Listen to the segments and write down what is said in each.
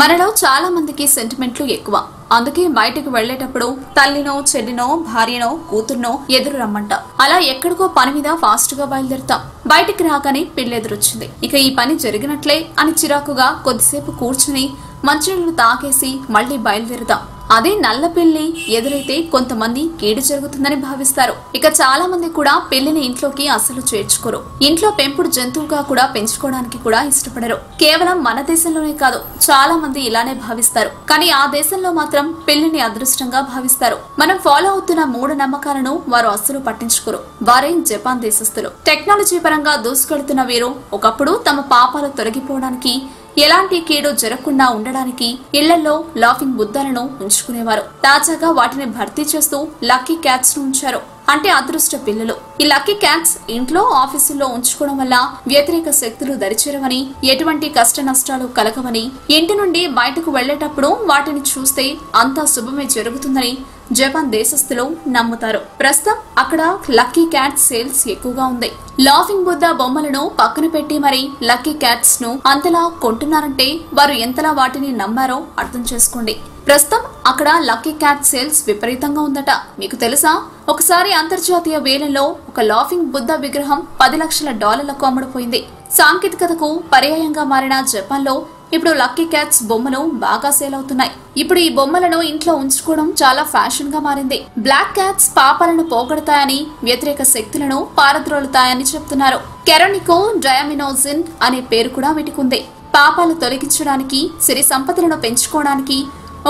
మనలో చాలా మందికి సెంటిమెంట్లు ఎక్కువ. అందుకే బయటకు వెళ్ళేటప్పుడు తల్లినో చెల్లినో భార్యనో కూతుర్నో ఎదురు రమ్మంట. అలా ఎక్కడికో పని మీద ఫాస్ట్గా బయలుదేరుతాం. బయటికి రాగానే పెళ్ళి ఎదురొచ్చింది. ఇక ఈ పని జరిగినట్లే అని చిరాకుగా కొద్దిసేపు కూర్చుని మంచినీళ్ళు తాకేసి మళ్ళీ బయలుదేరుతాం అదే నల్ల పెళ్ళి ఎదురైతే కొంతమంది కీడు జరుగుతుందని భావిస్తారు. ఇక చాలా మంది కూడా పెళ్ళిని ఇంట్లోకి అసలు చేర్చుకోరు. ఇంట్లో పెంపుడు జంతువుగా కూడా పెంచుకోవడానికి కూడా ఇష్టపడరు. కేవలం మన దేశంలోనే కాదు చాలా మంది ఇలానే భావిస్తారు. కానీ ఆ దేశంలో మాత్రం పెళ్ళిని అదృష్టంగా భావిస్తారు. మనం ఫాలో అవుతున్న మూఢ నమ్మకాలను వారు అస్సలు పట్టించుకోరు. వారే జపాన్ దేశస్థులు. టెక్నాలజీ పరంగా దూసుకెళ్తున్న వీరు ఒకప్పుడు తమ పాపాలు తొలగిపోవడానికి ఎలాంటి కీడు జరగకుండా ఉండడానికి ఇళ్ళలో లాఫింగ్ బుద్ధాలను ఉంచుకునేవారు. తాజాగా వాటిని భర్తీ చేస్తూ లక్కీ క్యాట్స్ను ఉంచారు. అంటే అదృష్ట పిల్లలు. ఈ లక్కీ క్యాట్స్ ఇంట్లో ఆఫీసుల్లో ఉంచుకోవడం వల్ల వ్యతిరేక శక్తులు దరిచేరవని ఎటువంటి కష్ట నష్టాలు కలగవని ఇంటి నుండి బయటకు వెళ్ళేటప్పుడు వాటిని చూస్తే అంతా శుభమే జరుగుతుందని జపాన్ దేశస్థులు నమ్ముతారు. ప్రస్తుతం అక్కడ లక్కీ క్యాట్ సేల్స్ ఎక్కువగా ఉంది. లాఫింగ్ బుద్ధ బొమ్మలను పక్కన పెట్టి మరి లక్కీ క్యాట్స్ను అంతలా కొంటున్నారంటే వారు ఎంతలా వాటిని నమ్మారో అర్థం చేసుకోండి. ప్రస్తుతం అక్కడ లక్కీ క్యాట్ సేల్స్ విపరీతంగా ఉందట. మీకు తెలుసా? ఒకసారి అంతర్జాతీయ వేలంలో ఒక లాఫింగ్ బుద్ధ విగ్రహం పది లక్షల డాలర్లకు అమ్ముడుపోయింది. సాంకేతికతకు పర్యాయంగా మారిన జపాన్లో ఇప్పుడు లక్కీ క్యాట్స్ బొమ్మలు బాగా సేల్ అవుతున్నాయి. ఇప్పుడు ఈ బొమ్మలను ఇంట్లో ఉంచుకోవడం చాలా ఫ్యాషన్గా మారింది. బ్లాక్ క్యాట్స్ పాపాలను పోగొడతాయని వ్యతిరేక శక్తులను పారద్రోలుతాయని చెప్తున్నారు. కెరోనికో డయామినోజిన్ అనే పేరు కూడా వీటికుంది. పాపాలు తొలగించడానికి సిరి సంపదలను పెంచుకోవడానికి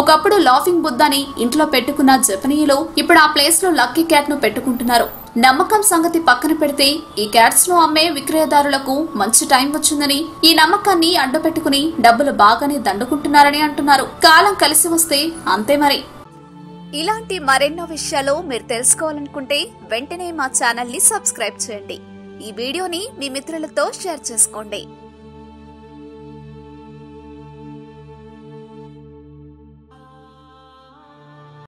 ఒకప్పుడు లాఫింగ్ బుద్ధాని ఇంట్లో పెట్టుకున్న జపనీయులు ఇప్పుడు ఆ ప్లేస్లో లక్కీ క్యాట్ను పెట్టుకుంటున్నారు. నమ్మకం సంగతి పక్కన పెడితే ఈ క్యాట్స్ను అమ్మే విక్రయదారులకు మంచి టైం వచ్చిందని ఈ నమ్మకాన్ని అడ్డుపెట్టుకుని డబ్బులు బాగానే దండుకుంటున్నారని అంటున్నారు. కాలం కలిసి వస్తే అంతే మరి. ఇలాంటి మరెన్నో విషయాలు మీరు తెలుసుకోవాలనుకుంటే వెంటనే మా ఛానల్ని సబ్స్క్రైబ్ చేయండి. ఈ వీడియోని మీ మిత్రులతో షేర్ చేసుకోండి.